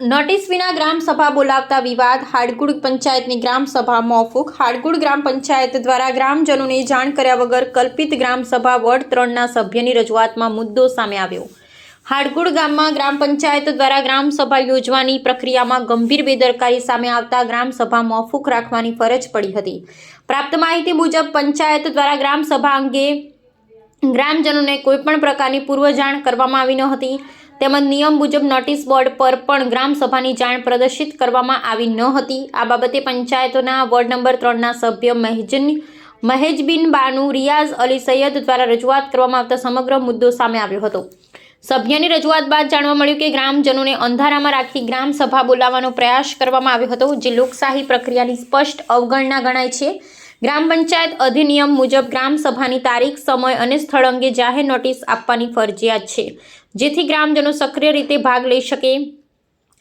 Notice વિના ગ્રામ સભા બોલાવતા વિવાદ. હાડગુડ પંચાયતની ગ્રામ સભા મોફુક. હાડગુડ ગ્રામ પંચાયત દ્વારા ગ્રામજનોને જાણ કર્યા વગર કલ્પિત ગ્રામ સભા વોર્ડ ત્રણના સભ્યની રજૂઆતમાં મુદ્દો સામે આવ્યો. હાડગુડ ગામમાં ગ્રામ પંચાયત દ્વારા ગ્રામ સભા યોજવાની પ્રક્રિયામાં ગંભીર બેદરકારી સામે આવતા ગ્રામ સભા મોફુક રાખવાની ફરજ પડી હતી. પ્રાપ્ત માહિતી મુજબ, પંચાયત દ્વારા ગ્રામ સભા અંગે ગ્રામજનોને કોઈપણ પ્રકારની પૂર્વજાણ કરવામાં આવી ન હતી. તેમજ નિયમ મુજબ નોટિસ બોર્ડ પર પણ ગ્રામસભાની જાણ પ્રદર્શિત કરવામાં આવી ન હતી. આ બાબતે પંચાયતોના વોર્ડ નંબર ત્રણના સભ્ય મહેજન, મહેજબિન બાનુ, રિયાઝ અલી સૈયદ દ્વારા રજૂઆત કરવામાં આવતા સમગ્ર મુદ્દો સામે આવ્યો હતો. સભ્યની રજૂઆત બાદ જાણવા મળ્યું કે ગ્રામજનોને અંધારામાં રાખી ગ્રામસભા બોલાવવાનો પ્રયાસ કરવામાં આવ્યો હતો, જે લોકશાહી પ્રક્રિયાની સ્પષ્ટ અવગણના ગણાય છે. ગ્રામ પંચાયત અધિનિયમ મુજબ ગ્રામ સભાની તારીખ, સમય અને સ્થળ અંગે જાહેર નોટિસ આપવાની ફરજિયાત છે. જેથી ગ્રામજનો સક્રિય રીતે ભાગ લઈ શકે.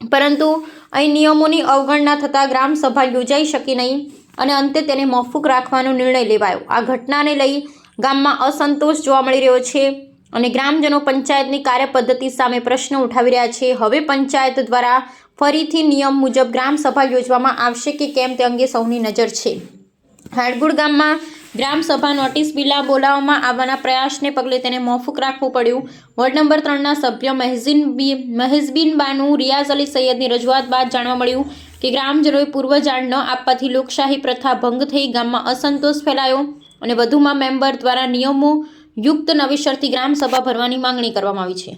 પરંતુ અહીં નિયમોની અવગણના થતાં ગ્રામ સભા યોજાઈ શકી નહીં અને અંતે તેને મોફૂક રાખવાનો નિર્ણય લેવાયો. આ ઘટનાને લઈ ગામમાં અસંતોષ જોવા મળી રહ્યો છે અને ગ્રામજનો પંચાયતની કાર્યપદ્ધતિ સામે પ્રશ્ન ઉઠાવી રહ્યા છે. હવે પંચાયત દ્વારા ફરીથી નિયમ મુજબ ગ્રામ સભા યોજવામાં આવશે કે કેમ તે અંગે સૌની નજર છે. હાડગુડ ગામમાં ગ્રામ સભા નોટિસ બિલા બોલાવવામાં આવવાના પ્રયાસને પગલે તેને મોફુક રાખવું પડ્યું. વોર્ડ નંબર ત્રણના સભ્ય મહેઝીન બી મહેઝબીન બાનુ રિયાઝ અલી સૈયદની રજૂઆત બાદ જાણવા મળ્યું કે ગ્રામજનોએ પૂર્વ જાણ ન આપવાથી લોકશાહી પ્રથા ભંગ થઈ ગામમાં અસંતોષ ફેલાયો અને વધુમાં મેમ્બર દ્વારા નિયમો યુક્ત નવેસરથી ગ્રામ ગ્રામસભા ભરવાની માંગણી કરવામાં આવી છે.